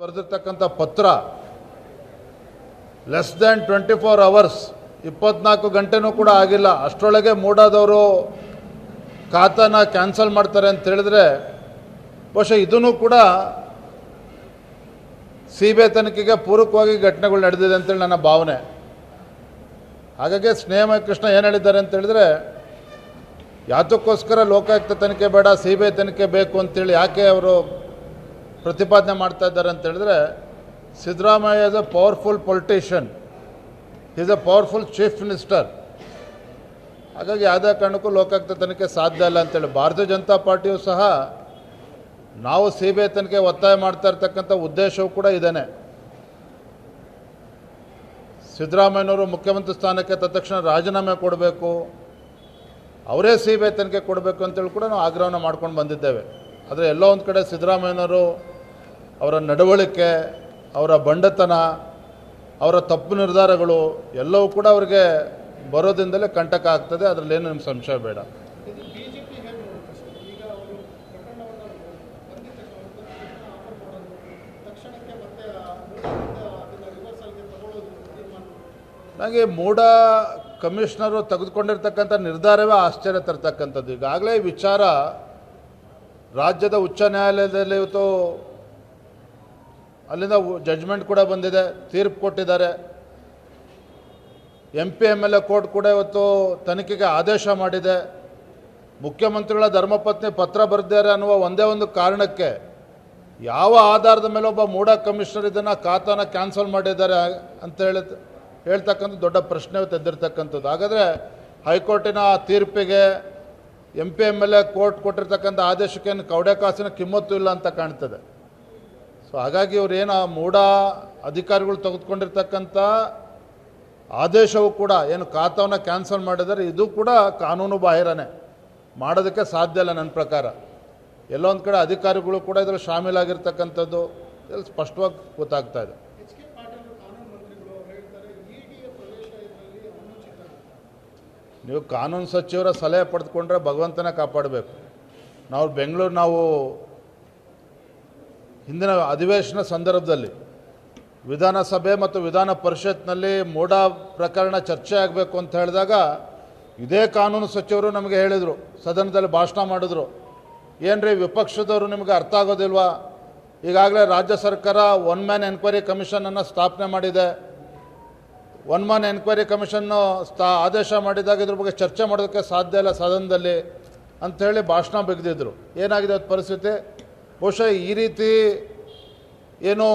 ಬರೆದಿರ್ತಕ್ಕಂಥ ಪತ್ರ less than twenty four hours ಇಪ್ಪತ್ನಾಲ್ಕು ಗಂಟೆನೂ ಕೂಡ ಆಗಿಲ್ಲ. ಅಷ್ಟರೊಳಗೆ ಮೂಡಾದವರು ಖಾತಾನ ಕ್ಯಾನ್ಸಲ್ ಮಾಡ್ತಾರೆ ಅಂತ ಹೇಳಿದ್ರೆ, ಬಹುಶಃ ಇದೂ ಕೂಡ ಸಿ ಬಿ ಐ ತನಿಖೆಗೆ ಪೂರಕವಾಗಿ ಘಟನೆಗಳು ನಡೆದಿದೆ ಅಂತೇಳಿ ನನ್ನ ಭಾವನೆ. ಹಾಗಾಗಿ ಸ್ನೇಹ ಕೃಷ್ಣ ಏನು ಹೇಳಿದ್ದಾರೆ ಅಂತ ಹೇಳಿದ್ರೆ, ಯಾತಕ್ಕೋಸ್ಕರ ಲೋಕಾಯುಕ್ತ ತನಿಖೆ ಬೇಡ ಸಿ ಬಿ ಐ ತನಿಖೆ ಬೇಕು ಅಂತೇಳಿ ಯಾಕೆ ಅವರು ಪ್ರತಿಪಾದನೆ ಮಾಡ್ತಾ ಇದ್ದಾರೆ ಅಂತ ಹೇಳಿದ್ರೆ, Siddaramaiah is a powerful politician is a powerful chief minister ಹಾಗಾಗಿ ಯಾವುದೇ ಕಾರಣಕ್ಕೂ ಲೋಕಾಯುಕ್ತ ತನಿಖೆ ಸಾಧ್ಯ ಇಲ್ಲ ಅಂತೇಳಿ ಭಾರತೀಯ ಜನತಾ ಪಾರ್ಟಿಯು ಸಹ ನಾವು ಸಿ ಬಿ ಐ ತನಿಖೆ ಒತ್ತಾಯ ಮಾಡ್ತಾ ಇರ್ತಕ್ಕಂಥ ಉದ್ದೇಶವೂ ಕೂಡ ಇದೇನೆ. ಸಿದ್ದರಾಮಯ್ಯನವರು ಮುಖ್ಯಮಂತ್ರಿ ಸ್ಥಾನಕ್ಕೆ ತಕ್ಷಣ ರಾಜೀನಾಮೆ ಕೊಡಬೇಕು, ಅವರೇ ಸಿ ಬಿ ಐ ತನಿಖೆ ಕೊಡಬೇಕು ಅಂತೇಳಿ ಕೂಡ ನಾವು ಆಗ್ರಹವನ್ನು ಮಾಡ್ಕೊಂಡು ಬಂದಿದ್ದೇವೆ. ಆದರೆ ಎಲ್ಲೋ ಒಂದು ಕಡೆ ಸಿದ್ದರಾಮಯ್ಯನವರು ಅವರ ನಡವಳಿಕೆ, ಅವರ ಬಂಡತನ, ಅವರ ತಪ್ಪು ನಿರ್ಧಾರಗಳು ಎಲ್ಲವೂ ಕೂಡ ಅವರಿಗೆ ಬರೋದ್ರಿಂದಲೇ ಕಂಟಕ ಆಗ್ತದೆ. ಅದರಲ್ಲೇನು ನಿಮ್ಗೆ ಸಂಶಯ ಬೇಡ. ನನಗೆ ಮೂಡ ಕಮಿಷನರು ತೆಗೆದುಕೊಂಡಿರ್ತಕ್ಕಂಥ ನಿರ್ಧಾರವೇ ಆಶ್ಚರ್ಯ ತರ್ತಕ್ಕಂಥದ್ದು. ಈಗಾಗಲೇ ವಿಚಾರ ರಾಜ್ಯದ ಉಚ್ಚ ನ್ಯಾಯಾಲಯದಲ್ಲಿ ಇವತ್ತು ಅಲ್ಲಿಂದ ಜಡ್ಜ್ಮೆಂಟ್ ಕೂಡ ಬಂದಿದೆ, ತೀರ್ಪು ಕೊಟ್ಟಿದ್ದಾರೆ. M P M L A court ಕೂಡ ಇವತ್ತು ತನಿಖೆಗೆ ಆದೇಶ ಮಾಡಿದೆ. ಮುಖ್ಯಮಂತ್ರಿಗಳ ಧರ್ಮಪತ್ನಿ ಪತ್ರ ಬರೆದಿದ್ದಾರೆ ಅನ್ನುವ ಒಂದೇ ಒಂದು ಕಾರಣಕ್ಕೆ ಯಾವ ಆಧಾರದ ಮೇಲೆ ಒಬ್ಬ ಮೂಡ ಕಮಿಷನರ್ ಇದನ್ನು ಖಾತಾನ ಕ್ಯಾನ್ಸಲ್ ಮಾಡಿದ್ದಾರೆ ಅಂತ ಹೇಳಿ, ಹೇಳ್ತಕ್ಕಂಥ ದೊಡ್ಡ ಪ್ರಶ್ನೆ ತೆಗೆದಿರ್ತಕ್ಕಂಥದ್ದು ಹಾಗಾದರೆ ಹೈಕೋರ್ಟಿನ ತೀರ್ಪಿಗೆ M P M L A court ಕೊಟ್ಟಿರ್ತಕ್ಕಂಥ ಆದೇಶಕ್ಕೇನು ಕವಡೆ ಕಾಸಿನ ಕಿಮ್ಮತ್ತು ಇಲ್ಲ ಅಂತ ಕಾಣ್ತದೆ. ಸೊ ಹಾಗಾಗಿ ಅವ್ರು ಏನು ಆ ಮೂಢ ಅಧಿಕಾರಿಗಳು ತೆಗೆದುಕೊಂಡಿರ್ತಕ್ಕಂಥ ಆದೇಶವು ಕೂಡ ಏನು ಖಾತಾವನ್ನು ಕ್ಯಾನ್ಸಲ್ ಮಾಡಿದರೆ ಇದು ಕೂಡ ಕಾನೂನು ಬಾಹಿರನೇ. ಮಾಡೋದಕ್ಕೆ ಸಾಧ್ಯ ಇಲ್ಲ ನನ್ನ ಪ್ರಕಾರ. ಎಲ್ಲೊಂದು ಕಡೆ ಅಧಿಕಾರಿಗಳು ಕೂಡ ಇದರಲ್ಲಿ ಶಾಮೀಲಾಗಿರ್ತಕ್ಕಂಥದ್ದು ಇದರಲ್ಲಿ ಸ್ಪಷ್ಟವಾಗಿ ಗೊತ್ತಾಗ್ತಾ ಇದೆ. ಅನುಚಿತ ನೀವು ಕಾನೂನು ಸಚಿವರ ಸಲಹೆ ಪಡೆದುಕೊಂಡ್ರೆ ಭಗವಂತನೇ ಕಾಪಾಡಬೇಕು. ನಾವು ಬೆಂಗಳೂರು ನಾವು ಹಿಂದಿನ ಅಧಿವೇಶನ ಸಂದರ್ಭದಲ್ಲಿ ವಿಧಾನಸಭೆ ಮತ್ತು ವಿಧಾನ ಪರಿಷತ್ನಲ್ಲಿ ಮೋಡ ಪ್ರಕರಣ ಚರ್ಚೆ ಆಗಬೇಕು ಅಂತ ಹೇಳಿದಾಗ ಇದೇ ಕಾನೂನು ಸಚಿವರು ನಮಗೆ ಹೇಳಿದರು, ಸದನದಲ್ಲಿ ಭಾಷಣ ಮಾಡಿದ್ರು. ಏನ್ರಿ ವಿಪಕ್ಷದವರು ನಿಮಗೆ ಅರ್ಥ ಆಗೋದಿಲ್ವಾ? ಈಗಾಗಲೇ ರಾಜ್ಯ ಸರ್ಕಾರ ಒನ್ ಮ್ಯಾನ್ ಎನ್ಕ್ವೈರಿ ಕಮಿಷನನ್ನು ಸ್ಥಾಪನೆ ಮಾಡಿದೆ. ಒನ್ ಮ್ಯಾನ್ ಎನ್ಕ್ವೈರಿ ಕಮಿಷನ್ನು ಸ್ಥಾ ಆದೇಶ ಮಾಡಿದಾಗ ಇದ್ರ ಬಗ್ಗೆ ಚರ್ಚೆ ಮಾಡೋದಕ್ಕೆ ಸಾಧ್ಯ ಇಲ್ಲ ಸದನದಲ್ಲಿ ಅಂಥೇಳಿ ಭಾಷಣ ಬಿಗಿದಿದ್ರು. ಏನಾಗಿದೆ ಅದು ಪರಿಸ್ಥಿತಿ? ಬಹುಶಃ ಈ ರೀತಿ ಏನು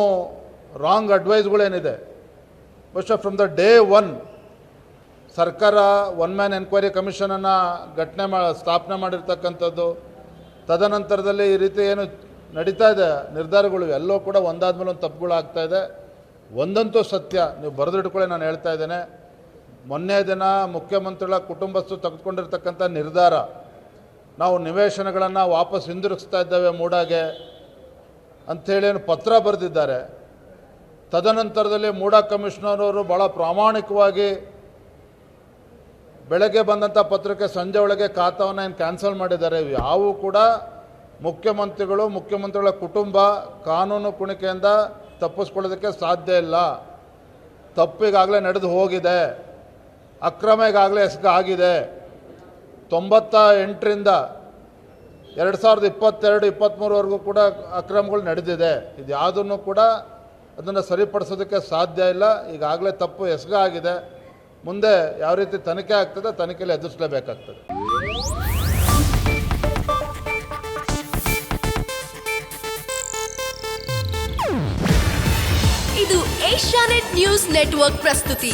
ರಾಂಗ್ ಅಡ್ವೈಸ್ಗಳೇನಿದೆ ಬಹುಶಃ ಫ್ರಮ್ ದ ಡೇ ಒನ್ ಸರ್ಕಾರ ಒನ್ ಮ್ಯಾನ್ ಎನ್ಕ್ವೈರಿ ಕಮಿಷನನ್ನು ಘಟನೆ ಮಾ, ಸ್ಥಾಪನೆ ಮಾಡಿರ್ತಕ್ಕಂಥದ್ದು. ತದನಂತರದಲ್ಲಿ ಈ ರೀತಿ ಏನು ನಡೀತಾ ಇದೆ, ನಿರ್ಧಾರಗಳು ಎಲ್ಲೋ ಕೂಡ ಒಂದಾದ ಮೇಲೆ ಒಂದು ತಪ್ಪುಗಳು ಆಗ್ತಾ ಇದೆ. ಒಂದಂತೂ ಸತ್ಯ, ನೀವು ಬರೆದಿಟ್ಕೊಳ್ಳಿ ನಾನು ಹೇಳ್ತಾ ಇದ್ದೇನೆ. ಮೊನ್ನೆ ದಿನ ಮುಖ್ಯಮಂತ್ರಿಗಳ ಕುಟುಂಬಸ್ಥರು ತೆಗೆದುಕೊಂಡಿರ್ತಕ್ಕಂಥ ನಿರ್ಧಾರ ನಾವು ನಿವೇಶನಗಳನ್ನು ವಾಪಸ್ ಹಿಂದಿರುಗಿಸ್ತಾ ಇದ್ದೇವೆ ಮೂಡಾಗೆ ಅಂಥೇಳಿ ಏನು ಪತ್ರ ಬರೆದಿದ್ದಾರೆ. ತದನಂತರದಲ್ಲಿ ಮೂಡಾ ಕಮಿಷನರ್ ಅವರು ಭಾಳ ಪ್ರಾಮಾಣಿಕವಾಗಿ ಬೆಳಗ್ಗೆ ಬಂದಂಥ ಪತ್ರಕ್ಕೆ ಸಂಜೆ ಒಳಗೆ ಖಾತಾವನ್ನು ಏನು ಕ್ಯಾನ್ಸಲ್ ಮಾಡಿದ್ದಾರೆ. ಯಾವೂ ಕೂಡ ಮುಖ್ಯಮಂತ್ರಿಗಳು, ಮುಖ್ಯಮಂತ್ರಿಗಳ ಕುಟುಂಬ ಕಾನೂನು ಕುಣಿಕೆಯಿಂದ ತಪ್ಪಿಸ್ಕೊಳ್ಳೋದಕ್ಕೆ ಸಾಧ್ಯ ಇಲ್ಲ. ತಪ್ಪಿಗಾಗಲೇ ನಡೆದು ಹೋಗಿದೆ. ಅಕ್ರಮ ಈಗಾಗಲೇ ಎಸಗಾಗಿದೆ ತೊಂಬತ್ತ ಎಂಟರಿಂದ ಎರಡು ಸಾವಿರದ ಇಪ್ಪತ್ತೆರಡು ಇಪ್ಪತ್ತ್ಮೂರವರೆಗೂ ಕೂಡ ಅಕ್ರಮಗಳು ನಡೆದಿದೆ. ಇದು ಯಾವುದನ್ನು ಕೂಡ ಅದನ್ನು ಸರಿಪಡಿಸೋದಕ್ಕೆ ಸಾಧ್ಯ ಇಲ್ಲ. ಈಗಾಗಲೇ ತಪ್ಪು ಎಸಗ ಆಗಿದೆ. ಮುಂದೆ ಯಾವ ರೀತಿ ತನಿಖೆ ಆಗ್ತದೆ ತನಿಖೆಯಲ್ಲಿ ಎದುರಿಸಲೇಬೇಕಾಗ್ತದೆ. ಇದು ಏಷ್ಯಾನೆಟ್ ನ್ಯೂಸ್ ನೆಟ್ವರ್ಕ್ ಪ್ರಸ್ತುತಿ.